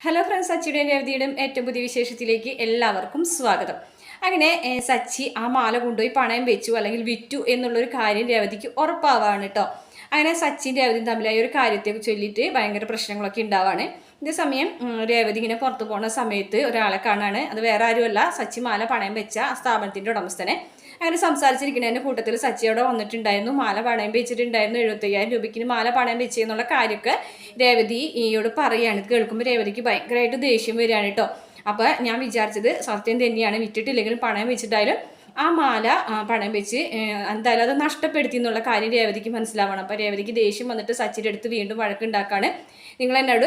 Hello friends സച്ചിയുടെയും രവതിയുടെയും ഏറ്റവും പുതിയ വിശേഷത്തിലേക്ക് എല്ലാവർക്കും സ്വാഗതം. അങ്ങനെ സച്ചി ആ മാല കൊണ്ടുപോയി പണയം വെച്ചു അല്ലെങ്കിൽ വിറ്റു എന്നുള്ളൊരു കാര്യം രവതിക്ക് ഉറപ്പാവാണ് കേട്ടോ അങ്ങനെ സച്ചിൻ രവതിയും തമ്മിലായി ഒരു കാര്യത്തെ ചൊല്ലിയിട്ട് ഭയങ്കര പ്രശ്നങ്ങളൊക്കെ ഉണ്ടാവാണ് ഇതേ സമയം രേവതി ഇങ്ങനെ പുറത്തു പോകുന്ന സമയത്ത് ഒരാളെ കാണാണ്. അത് വേറെ ആരുമല്ല സച്ചി മാല പണയം വെച്ച ആ സ്ഥാപനത്തിന്റെ ഉടമസ്ഥനെ. അങ്ങനെ സംസാരിച്ചിരിക്കുന്നതിന്റെ കൂട്ടത്തിൽ സച്ചി അവിടെ വന്നിട്ടുണ്ടായിരുന്നു. മാല പണയം വെച്ചിട്ടുണ്ടായിരുന്നു. എഴുപത്തയ്യായിരം രൂപയ്ക്ക് മാല പണയം വെച്ചു എന്നുള്ള കാര്യമൊക്കെ രേവതി ഈയോട് പറയുകയാണ് കേൾക്കുമ്പോൾ രേവതിക്ക് ഭയങ്കരമായിട്ട് ദേഷ്യം വരികയാണ് കേട്ടോ. അപ്പോൾ ഞാൻ വിചാരിച്ചത് സത്യം തന്നെയാണ്. വിറ്റിട്ടില്ലെങ്കിലും പണയം വെച്ചിട്ടായാലും ആ മാല പണം വെച്ച് എന്തായാലും അത് നഷ്ടപ്പെടുത്തി എന്നുള്ള കാര്യം രേവതിക്ക് മനസ്സിലാവണം. അപ്പോൾ രേവതിക്ക് ദേഷ്യം വന്നിട്ട് സച്ചിന്റെ അടുത്ത് വീണ്ടും വഴക്കുണ്ടാക്കാണ്. നിങ്ങൾ എന്നോട്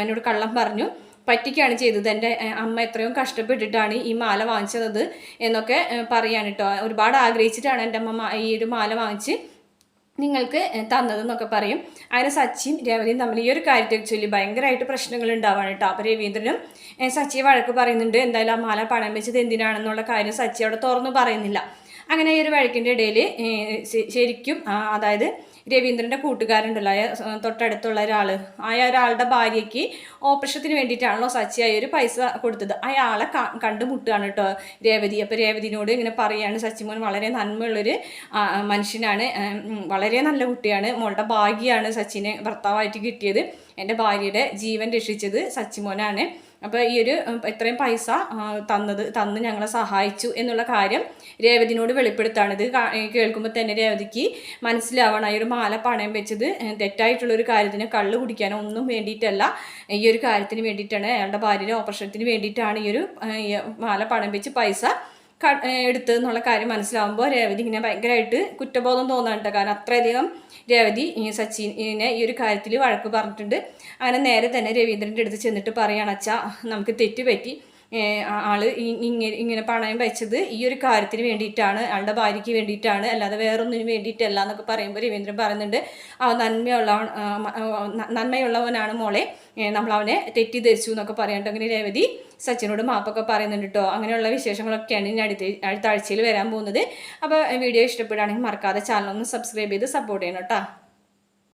എന്നോട് കള്ളം പറഞ്ഞു. പറ്റിക്കാണ് ചെയ്തത്. എന്റെ അമ്മ എത്രയും കഷ്ടപ്പെട്ടിട്ടാണ് ഈ മാല വാങ്ങിച്ചത് എന്നൊക്കെ പറയാൻ കേട്ടോ. ഒരുപാട് ആഗ്രഹിച്ചിട്ടാണ് എന്റെ അമ്മ ഈ ഒരു മാല വാങ്ങിച്ച് നിങ്ങൾക്ക് തന്നതെന്നൊക്കെ പറയും. അങ്ങനെ സച്ചിൻ രവതിയും തമ്മിൽ ഈ ഒരു കാര്യത്തെ ചൊല്ലി ഭയങ്കരമായിട്ട് പ്രശ്നങ്ങൾ ഉണ്ടാവാണ് കേട്ടോ. അപ്പോൾ രവീന്ദ്രനും സച്ചി വഴക്ക് പറയുന്നുണ്ട് എന്തായാലും ആ മാല പണം വെച്ചത് എന്തിനാണെന്നുള്ള കാര്യം സച്ചി അവിടെ തുറന്നു പറയുന്നില്ല. അങ്ങനെ ഈ ഒരു വഴക്കിന്റെ ഇടയിൽ ശരിക്കും അതായത് രവീന്ദ്രന്റെ കൂട്ടുകാരുണ്ടല്ലോ അയ തൊട്ടടുത്തുള്ള ഒരാൾ ആ ഒരാളുടെ ഭാര്യയ്ക്ക് ഓപ്പറേഷത്തിന് വേണ്ടിയിട്ടാണല്ലോ സച്ചി ഒരു പൈസ കൊടുത്തത്. അയാളെ കണ്ടുമുട്ടുകയാണ് കേട്ടോ രേവതി. അപ്പോൾ രേവതിനോട് ഇങ്ങനെ പറയാണ് സച്ചിമോൻ വളരെ നന്മയുള്ളൊരു മനുഷ്യനാണ് വളരെ നല്ല കുട്ടിയാണ് മോളുടെ ഭാഗ്യമാണ് സച്ചിനെ ഭർത്താവായിട്ട് കിട്ടിയത്. എന്റെ ഭാര്യയുടെ ജീവൻ രക്ഷിച്ചത് സച്ചിമോനാണ്. അപ്പോൾ ഈ ഒരു ഇത്രയും പൈസ തന്നത് തന്ന് ഞങ്ങളെ സഹായിച്ചു എന്നുള്ള കാര്യം രേവതിനോട് വെളിപ്പെടുത്താണ്. ഇത് കേൾക്കുമ്പോൾ തന്നെ രേവതിക്ക് മനസ്സിലാവണം. ഈ ഒരു മാല പണയം വെച്ചത് തെറ്റായിട്ടുള്ളൊരു കാര്യത്തിന് കള്ളു കുടിക്കാനോ ഒന്നും വേണ്ടിയിട്ടല്ല. ഈ ഒരു കാര്യത്തിന് വേണ്ടിയിട്ടാണ് അയാളുടെ ഭാര്യയുടെ ഓപ്പറേഷനത്തിന് വേണ്ടിയിട്ടാണ് ഈ ഒരു മാല പണയം വെച്ച് പൈസ എടുത്തത് എന്നുള്ള കാര്യം മനസ്സിലാവുമ്പോൾ രേവതി ഇങ്ങനെ ഭയങ്കരമായിട്ട് കുറ്റബോധം തോന്നാനുണ്ട് കാരണം അത്രയധികം രേവതി സച്ചിനെ ഈ ഒരു കാര്യത്തിൽ വഴക്ക് പറഞ്ഞിട്ടുണ്ട്. അങ്ങനെ നേരെ തന്നെ രവീന്ദ്രന്റെ അടുത്ത് ചെന്നിട്ട് പറയാണ് അച്ഛാ നമുക്ക് തെറ്റ് പറ്റി. ആൾ ഇങ്ങനെ ഇങ്ങനെ പണയം വെച്ചത് ഈ ഒരു കാര്യത്തിന് വേണ്ടിയിട്ടാണ് ആളുടെ ഭാര്യയ്ക്ക് വേണ്ടിയിട്ടാണ് അല്ലാതെ വേറൊന്നിനു വേണ്ടിയിട്ടല്ല എന്നൊക്കെ പറയുമ്പോൾ രവീന്ദ്രൻ പറയുന്നുണ്ട് അവൻ നന്മയുള്ള നന്മയുള്ളവനാണ് മോളെ നമ്മൾ അവനെ തെറ്റിദ്ധരിച്ചു എന്നൊക്കെ പറയുന്നുണ്ട്. അങ്ങനെ രേവതി സച്ചിനോട് മാപ്പൊക്കെ പറയുന്നുണ്ട് കേട്ടോ അങ്ങനെയുള്ള വിശേഷങ്ങളൊക്കെയാണ് ഇനി അടുത്ത അടുത്ത ആഴ്ചയിൽ വരാൻ പോകുന്നത്. അപ്പോൾ വീഡിയോ ഇഷ്ടപ്പെടുകയാണെങ്കിൽ മറക്കാതെ ചാനൽ ഒന്ന് സബ്സ്ക്രൈബ് ചെയ്ത് സപ്പോർട്ട് ചെയ്യണം കേട്ടോ